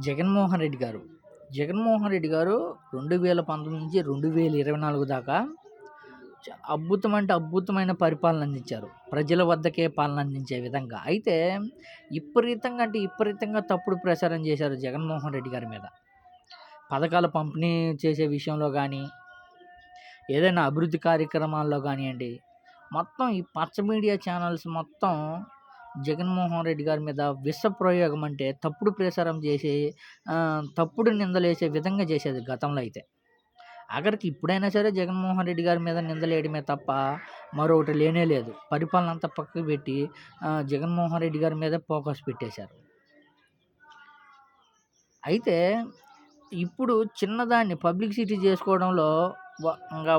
జగన్మోహన్ రెడ్డి గారు. జగన్మోహన్ రెడ్డి గారు రెండు వేల పంతొమ్మిది నుంచి రెండు వేల ఇరవై నాలుగు దాకా చ- అద్భుతం అంటే అద్భుతమైన పరిపాలన అందించారు. ప్రజల వద్దకే పాలన అందించే విధంగా. అయితే విపరీతంగా అంటే విపరీతంగా తప్పుడు ప్రచారం చేశారు జగన్మోహన్ రెడ్డి గారి మీద. పథకాల పంపిణీ చేసే విషయంలో కానీ ఏదైనా అభివృద్ధి కార్యక్రమాల్లో కానివ్వండి మొత్తం ఈ పచ్చ మీడియా ఛానల్స్ మొత్తం జగన్మోహన్ రెడ్డి గారి మీద విష ప్రయోగం అంటే తప్పుడు ప్రచారం చేసి తప్పుడు నిందలేసే విధంగా చేసేది గతంలో అయితే ఆఖరికి ఇప్పుడైనా సరే జగన్మోహన్ రెడ్డి గారి మీద నిందలేయడమే తప్ప మరొకటి లేనే లేదు పరిపాలన అంతా పక్కకు పెట్టి జగన్మోహన్ రెడ్డి గారి మీద ఫోకస్ పెట్టేశారు అయితే ఇప్పుడు చిన్నదాన్ని పబ్లిసిటీ చేసుకోవడంలో ఇంకా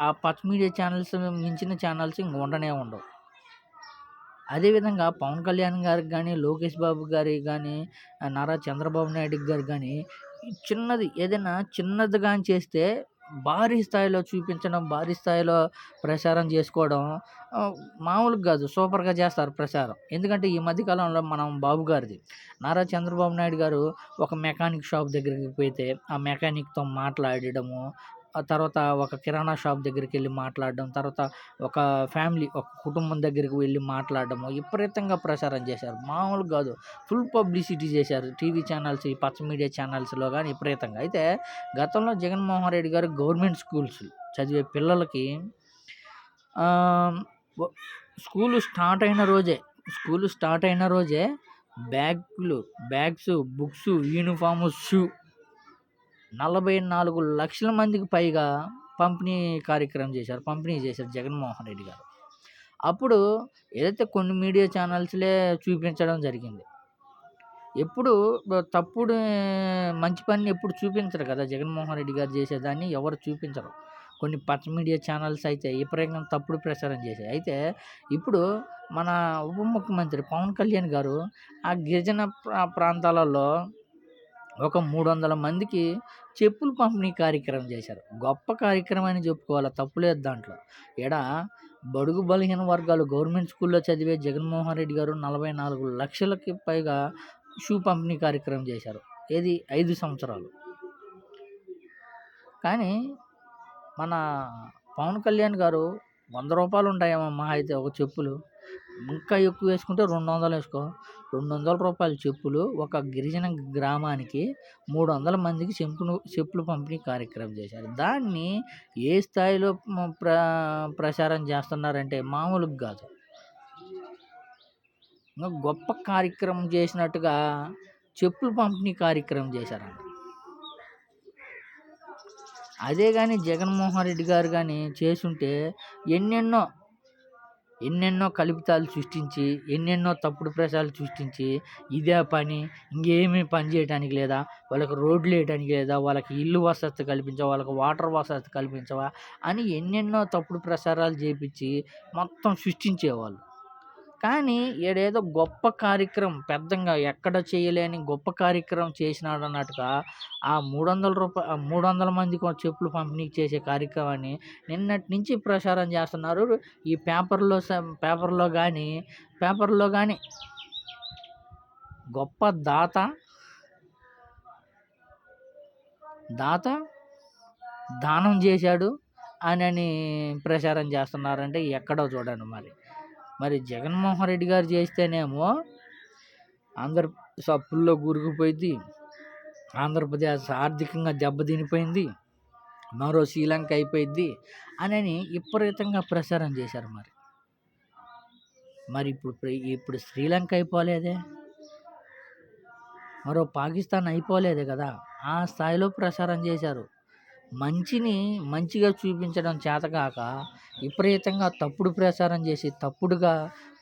ఆ పచ్చ మీడియా ఛానల్స్ మించిన ఛానల్స్ ఇంక ఉండనే ఉండవు అదేవిధంగా పవన్ కళ్యాణ్ గారికి కానీ లోకేష్ బాబు గారికి కానీ నారా చంద్రబాబు నాయుడు గారికి కానీ చిన్నది ఏదైనా చిన్నది కానీ చేస్తే భారీ స్థాయిలో చూపించడం భారీ స్థాయిలో ప్రచారం చేసుకోవడం మామూలుగా కాదు సూపర్గా చేస్తారు ప్రచారం. ఎందుకంటే ఈ మధ్యకాలంలో మనం బాబు గారిది. నారా చంద్రబాబు నాయుడు గారు ఒక మెకానిక్ షాప్ దగ్గరికి పోతే ఆ మెకానిక్తో మాట్లాడడము తర్వాత ఒక కిరాణా షాప్ దగ్గరికి వెళ్ళి మాట్లాడడం తర్వాత ఒక ఫ్యామిలీ ఒక కుటుంబం దగ్గరికి వెళ్ళి మాట్లాడడం విపరీతంగా ప్రచారం చేశారు. మామూలు కాదు. ఫుల్ పబ్లిసిటీ చేశారు. టీవీ ఛానల్స్ ఈ పచ్చ మీడియా ఛానల్స్లో కానీ విపరీతంగా. అయితే గతంలో జగన్మోహన్ రెడ్డి గారు గవర్నమెంట్ స్కూల్స్ చదివే పిల్లలకి స్కూలు స్టార్ట్ అయిన రోజే స్కూలు స్టార్ట్ అయిన రోజే బ్యాగులు బ్యాగ్స్ బుక్స్ యూనిఫాము షూ నలభై నాలుగు లక్షల మందికి పైగా పంపిణీ కార్యక్రమం చేశారు పంపిణీ చేశారు జగన్మోహన్ రెడ్డి గారు. అప్పుడు ఏదైతే కొన్ని మీడియా ఛానల్స్లే చూపించడం జరిగింది. ఎప్పుడు తప్పుడు మంచి పని ఎప్పుడు చూపించరు కదా జగన్మోహన్ రెడ్డి గారు చేసేదాన్ని ఎవరు చూపించరు. కొన్ని పచ్చ మీడియా ఛానల్స్ అయితే విపరీతంగా తప్పుడు ప్రచారం చేశాయి. అయితే ఇప్పుడు మన ఉప ముఖ్యమంత్రి పవన్ కళ్యాణ్ గారు ఆ గిరిజన ప్రాంతాలలో ఒక మూడు వందల మందికి చెప్పులు పంపిణీ కార్యక్రమం చేశారు. గొప్ప కార్యక్రమం అని చెప్పుకోవాలి తప్పులేదు దాంట్లో. ఎడ బడుగు బలహీన వర్గాలు గవర్నమెంట్ స్కూల్లో చదివే జగన్మోహన్ రెడ్డి గారు నలభై నాలుగు లక్షలకి పైగా షూ పంపిణీ కార్యక్రమం చేశారు. ఏది? ఐదు సంవత్సరాలు. కానీ మన పవన్ కళ్యాణ్ గారు వంద రూపాయలు ఉంటాయేమో మహా అయితే ఒక చెప్పులు. ఇంకా ఎక్కువ వేసుకుంటే రెండు వందలు వేసుకో. రెండు వందల రూపాయల చెప్పులు ఒక గిరిజన గ్రామానికి మూడు వందల మందికి చెప్పులు చెప్పులు పంపిణీ కార్యక్రమం చేశారు. దాన్ని ఏ స్థాయిలో ప్ర ప్రచారం చేస్తున్నారంటే మామూలుగా కాదు. ఇంకా గొప్ప కార్యక్రమం చేసినట్టుగా చెప్పులు పంపిణీ కార్యక్రమం చేశారంట. అదే కానీ జగన్మోహన్ రెడ్డి గారు కానీ చేసుంటే ఎన్నెన్నో ఎన్నెన్నో కల్పితాలు సృష్టించి ఎన్నెన్నో తప్పుడు ప్రచారాలు సృష్టించి ఇదే పని ఇంకేమీ పని చేయడానికి లేదా? వాళ్ళకి రోడ్లు వేయడానికి లేదా? వాళ్ళకి ఇల్లు వసతి కల్పించవా? వాళ్ళకి వాటర్ వసతి కల్పించవా? అని ఎన్నెన్నో తప్పుడు ప్రచారాలు చేపించి మొత్తం సృష్టించేవాళ్ళు. కానీ ఈడేదో గొప్ప కార్యక్రమం పెద్దంగా ఎక్కడ చేయలేని గొప్ప కార్యక్రమం చేసినాడు అన్నట్టుగా ఆ మూడు వందల రూపాయ మూడు వందల మందికి చెప్పులు పంపిణీ చేసే కార్యక్రమాన్ని నిన్నటి నుంచి ప్రచారం చేస్తున్నారు. ఈ పేపర్లో పేపర్లో కానీ పేపర్లో కానీ గొప్ప దాత దాత దానం చేశాడు అని అని ప్రచారం చేస్తున్నారంటే ఎక్కడో చూడండి మరి. మరి జగన్మోహన్ రెడ్డి గారు చేస్తేనేమో ఆంధ్ర అప్పుల్లో గురిగిపోయింది. ఆంధ్రప్రదేశ్ ఆర్థికంగా దెబ్బతినిపోయింది. మరో శ్రీలంక అయిపోయింది అని విపరీతంగా ప్రచారం చేశారు మరి. మరి ఇప్పుడు ఇప్పుడు శ్రీలంక అయిపోలేదే. మరో పాకిస్తాన్ అయిపోలేదే కదా. ఆ స్థాయిలో ప్రచారం చేశారు. మంచిని మంచిగా చూపించడం చేతకాక విపరీతంగా తప్పుడు ప్రచారం చేసి తప్పుడుగా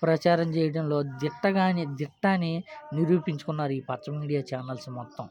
ప్రచారం చేయడంలో దిట్టగాని దిట్టని నిరూపించుకున్నారు ఈ పచ్చ మీడియా ఛానల్స్ మొత్తం.